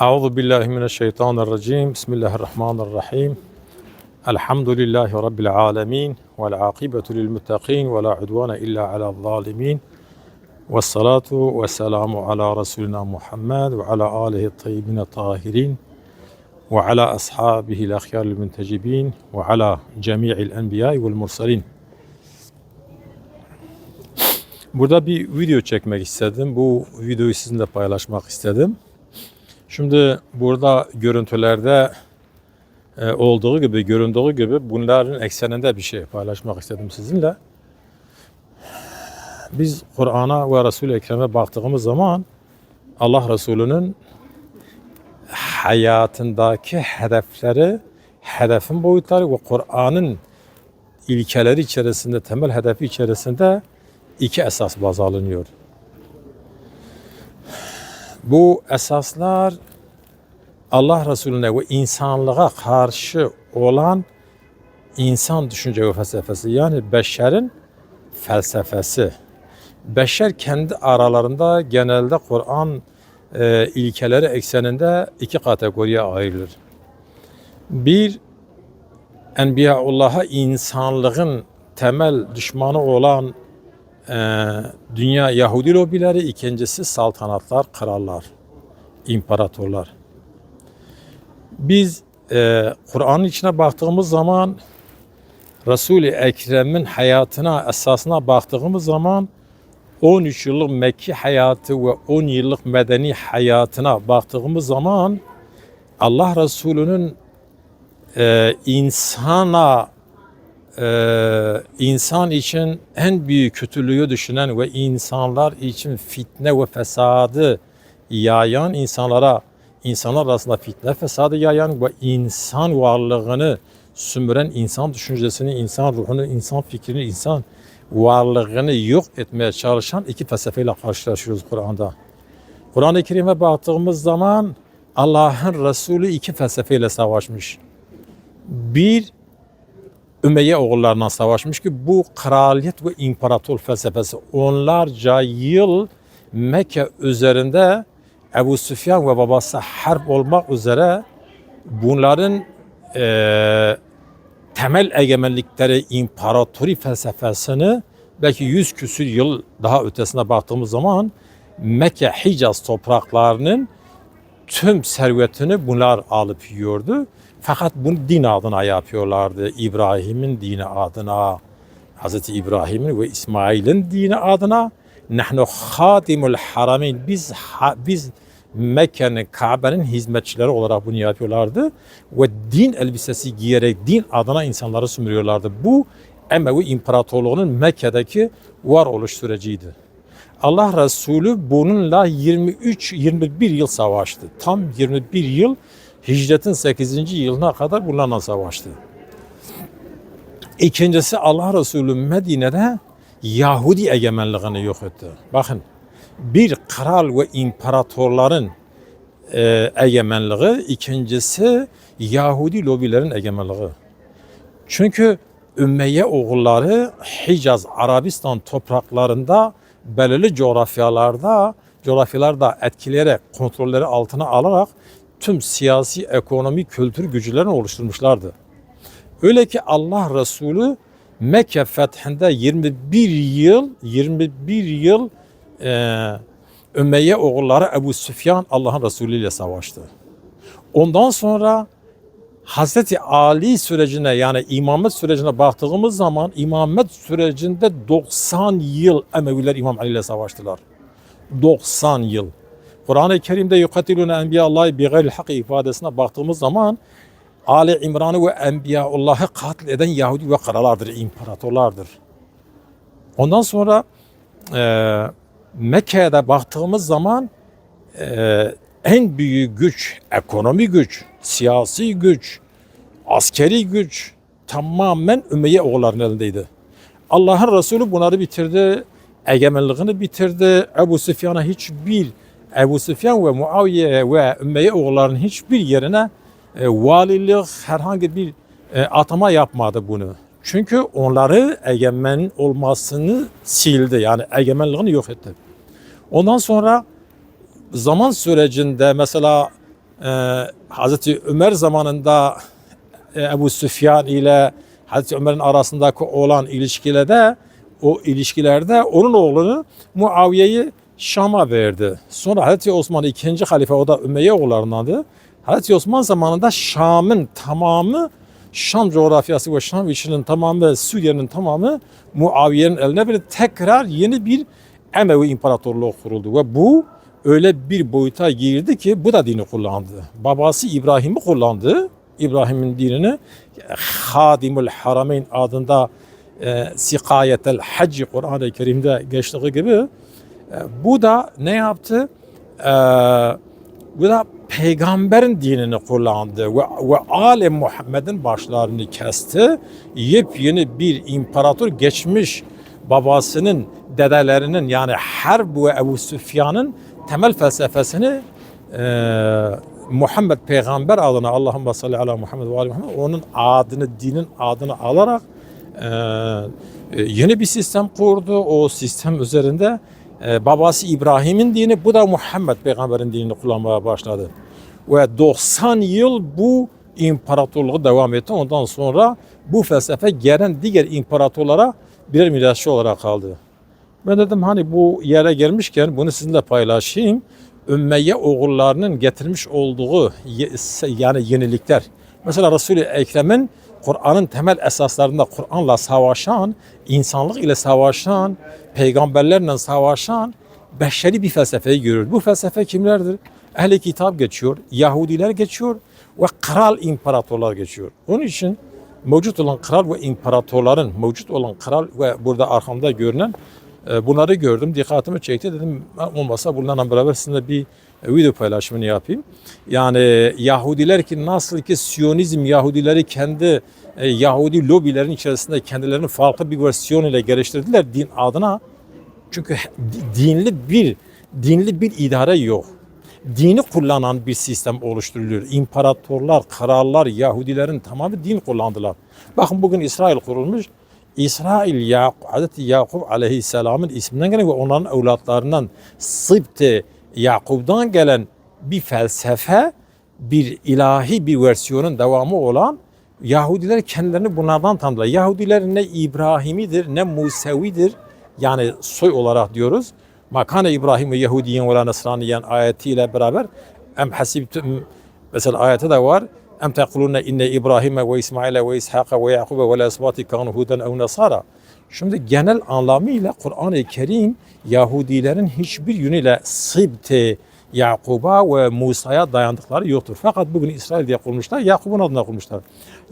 Euzu billahi mineşşeytanirracim. Bismillahirrahmanirrahim. Elhamdülillahi rabbil alamin ve'l akibetu lil muttaqin ve la udvane illa alel zalimin. Ves salatu ve selamu ala resulina Muhammed ve ala alihi tayyibin tahirin ve ala ashabihi ahyaril muntecibin ve ala cemi'il enbiya ve'l murselin. Burada bir video çekmek istedim. Bu videoyu sizinle paylaşmak istedim. Şimdi burada görüntülerde e, olduğu gibi, göründüğü gibi bunların ekseninde bir şey paylaşmak istedim sizinle. Biz Kur'an'a ve Resul-i Ekrem'e baktığımız zaman Allah Resulü'nün hayatındaki hedefleri, hedefin boyutları ve Kur'an'ın ilkeleri içerisinde, temel hedefi içerisinde iki esas baz alınıyor. Bu esaslar Allah Resulüne ve insanlığa karşı olan insan düşünce ve felsefesi yani beşerin felsefesi. Beşer kendi aralarında genelde Kur'an e, ilkeleri ekseninde iki kategoriye ayrılır. Bir, Enbiyaullah'a insanlığın temel düşmanı olan dünya Yahudi lobileri, ikincisi saltanatlar, krallar, imparatorlar. Biz e, Kur'an'ın içine baktığımız zaman Resul-i Ekrem'in hayatına, esasına baktığımız zaman 13 yıllık Mekki hayatı ve 10 yıllık medeni hayatına baktığımız zaman Allah Resulü'nün e, insana e, insan için en büyük kötülüğü düşünen ve insanlar için fitne ve fesadı yayan insanlara insanlar arasında fitne fesadı yayan ve insan varlığını sümüren insan düşüncesini, insan ruhunu, insan fikrini, insan varlığını yok etmeye çalışan iki felsefeyle karşılaşıyoruz Kur'an'da. Kur'an-ı Kerim'e baktığımız zaman Allah'ın Resulü iki felsefeyle savaşmış. Bir, Ümeyye oğullarına savaşmış ki bu kraliyet ve imparator felsefesi onlarca yıl Mekke üzerinde Ebu Süfyan ve babası harp olmak üzere bunların eee temel egemenlikleri imparatori felsefesini belki yüz küsür yıl daha ötesine baktığımız zaman Mekke Hicaz topraklarının tüm servetini bunlar alıp yiyordu. Fakat bunu din adına yapıyorlardı. İbrahim'in dini adına, Hz. İbrahim'in ve İsmail'in dini adına nahnu hatimul haramin biz ha, biz Mekke'nin Kabe'nin hizmetçileri olarak bunu yapıyorlardı ve din elbisesi giyerek din adına insanları sömürüyorlardı. Bu Emevi İmparatorluğu'nun Mekke'deki varoluş süreciydi. Allah Resulü bununla 23-21 yıl savaştı. Tam 21 yıl hicretin 8. yılına kadar bunlarla savaştı. İkincisi Allah Resulü Medine'de Yahudi egemenliğini yok etti. Bakın bir kral ve imparatorların e, egemenliği, ikincisi Yahudi lobilerin egemenliği. Çünkü Ümeyye oğulları Hicaz, Arabistan topraklarında belirli coğrafyalarda coğrafyalarda etkileyerek kontrolleri altına alarak tüm siyasi, ekonomi, kültür güçlerini oluşturmuşlardı. Öyle ki Allah Resulü Mekke fethinde 21 yıl 21 yıl e, Ümeyye oğulları Ebu Süfyan Allah'ın Resulü ile savaştı. Ondan sonra Hazreti Ali sürecine yani imamet sürecine baktığımız zaman imamet sürecinde 90 yıl Emeviler İmam Ali ile savaştılar. 90 yıl. Kur'an-ı Kerim'de yukatilune enbiyallâhi bi gayril hak ifadesine baktığımız zaman Ali İmran'ı ve Enbiyaullah'ı katil eden Yahudi ve krallardır, imparatorlardır. Ondan sonra e, Mekke'de baktığımız zaman e, en büyük güç, ekonomi güç, siyasi güç, askeri güç tamamen Ümeyye oğullarının elindeydi. Allah'ın Resulü bunları bitirdi, egemenliğini bitirdi. Ebu Süfyan'a hiçbir, Ebu Süfyan ve Muaviye ve Ümeyye oğullarının hiçbir yerine e, valilik, herhangi bir e, atama yapmadı bunu. Çünkü onları egemen olmasını sildi. Yani egemenliğini yok etti. Ondan sonra zaman sürecinde mesela e, Hazreti Ömer zamanında e, Ebu Süfyan ile Hazreti Ömer'in arasındaki olan ilişkilerde o ilişkilerde onun oğlunu Muaviye'yi Şam'a verdi. Sonra Hazreti Osman ikinci halife o da Ümeyye oğullarındandı. Hazreti Osman zamanında Şam'ın tamamı Şam coğrafyası ve Şam içinin tamamı Suriye'nin tamamı Muaviye'nin eline bir tekrar yeni bir Emevi İmparatorluğu kuruldu ve bu öyle bir boyuta girdi ki bu da dini kullandı. Babası İbrahim'i kullandı. İbrahim'in dinini Hadimul Harameyn adında e, Sikayetel Hacc Kur'an-ı Kerim'de geçtiği gibi bu da ne yaptı? E, bu da peygamberin dinini kullandı ve, ve alem Muhammed'in başlarını kesti. Yepyeni bir imparator geçmiş babasının dedelerinin yani Harb ve Ebu Süfyan'ın temel felsefesini e, Muhammed peygamber adına Allahümme salli ala Muhammed ve ali Muhammed onun adını dinin adını alarak e, e, yeni bir sistem kurdu. O sistem üzerinde babası İbrahim'in dini bu da Muhammed peygamberin dinini kullanmaya başladı. Ve 90 yıl bu imparatorluğu devam etti. Ondan sonra bu felsefe gelen diğer imparatorlara birer mirasçı olarak kaldı. Ben dedim hani bu yere gelmişken bunu sizinle paylaşayım. Ümmeye oğullarının getirmiş olduğu yani yenilikler. Mesela Resul-i Ekrem'in Kur'an'ın temel esaslarında Kur'an'la savaşan, insanlık ile savaşan, peygamberlerle savaşan beşeri bir felsefeyi görür. Bu felsefe kimlerdir? Ehli kitap geçiyor, Yahudiler geçiyor ve kral imparatorlar geçiyor. Onun için mevcut olan kral ve imparatorların, mevcut olan kral ve burada arkamda görünen e, bunları gördüm. Dikkatimi çekti. Dedim olmasa bunlarla beraber sizinle bir video paylaşımını yapayım. Yani Yahudiler ki nasıl ki Siyonizm Yahudileri kendi e, Yahudi lobilerin içerisinde kendilerini farklı bir versiyon ile geliştirdiler din adına. Çünkü di- dinli bir dinli bir idare yok. Dini kullanan bir sistem oluşturuluyor. İmparatorlar, krallar, Yahudilerin tamamı din kullandılar. Bakın bugün İsrail kurulmuş. İsrail Yakup, Hazreti Yakup aleyhisselamın isminden gelen ve onların evlatlarından Sıbte Yakup'dan gelen bir felsefe, bir ilahi bir versiyonun devamı olan Yahudiler kendilerini bunlardan tanıdılar. Yahudiler ne İbrahimidir ne Musevidir yani soy olarak diyoruz. Makane İbrahim ve Yahudiyen ve Nasraniyen ayetiyle beraber em hasibtum mesela ayette de var. Em tekulune inne İbrahim ve İsmail ve İshak ve Yakub ve l'esbati kanu huden ev nasara. Şimdi genel anlamıyla Kur'an-ı Kerim Yahudilerin hiçbir yönüyle Sibte Yakub'a ve Musa'ya dayandıkları yoktur. Fakat bugün İsrail diye kurmuşlar, Yakub'un adına kurmuşlar.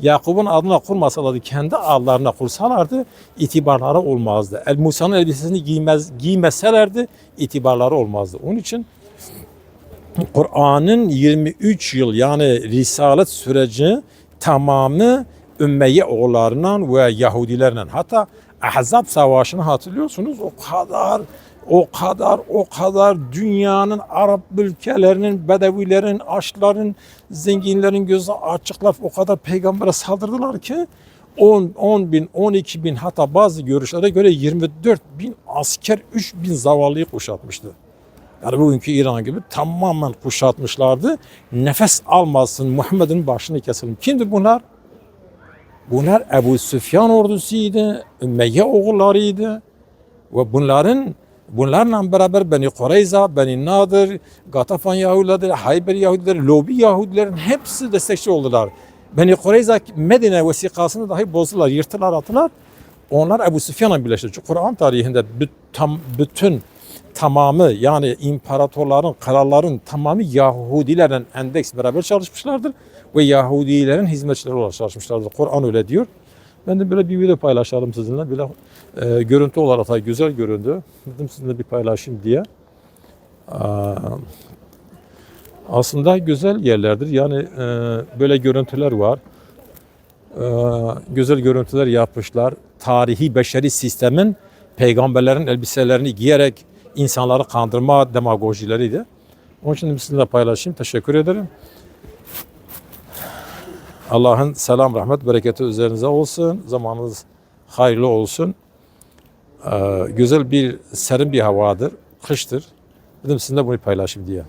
Yakub'un adına kurmasalardı, kendi adlarına kursalardı itibarları olmazdı. El Musa'nın elbisesini giymez, giymeselerdi itibarları olmazdı. Onun için Kur'an'ın 23 yıl yani Risalet süreci tamamı Ümmeye oğullarından ve Yahudilerle hatta Ahzab Savaşı'nı hatırlıyorsunuz o kadar o kadar o kadar dünyanın Arap ülkelerinin, Bedevilerin, Aşların, zenginlerin gözü açıklar o kadar peygambere saldırdılar ki 10, 10 bin, 12 bin hatta bazı görüşlere göre 24 bin asker 3 bin zavallıyı kuşatmıştı. Yani bugünkü İran gibi tamamen kuşatmışlardı. Nefes almasın Muhammed'in başını keselim. Kimdi bunlar? Bunlar Ebu Süfyan ordusuydu, Ümeyye oğullarıydı. Ve bunların bunlarla beraber Beni Kureyza, Beni Nadir, Gatafan Yahudileri, Hayber Yahudileri, Lobi Yahudilerin hepsi destekçi oldular. Beni Kureyza Medine vesikasını dahi bozdular, yırttılar, attılar. Onlar Ebu Süfyan'la birleşti. Kur'an tarihinde tam, bütün tamamı yani imparatorların, kralların tamamı Yahudilerle endeks beraber çalışmışlardır. Ve Yahudilerin hizmetçileri olarak çalışmışlardır. Kur'an öyle diyor. Ben de böyle bir video paylaşalım sizinle. Böyle e, görüntü olarak da güzel göründü. Dedim sizinle bir paylaşayım diye. Aa, aslında güzel yerlerdir. Yani e, böyle görüntüler var. E, güzel görüntüler yapmışlar. Tarihi beşeri sistemin peygamberlerin elbiselerini giyerek insanları kandırma demagojileriydi. Onun için sizinle paylaşayım. Teşekkür ederim. Allah'ın selam, rahmet, bereketi üzerinize olsun. Zamanınız hayırlı olsun. Ee, güzel bir, serin bir havadır. Kıştır. Dedim sizinle bunu paylaşayım diye.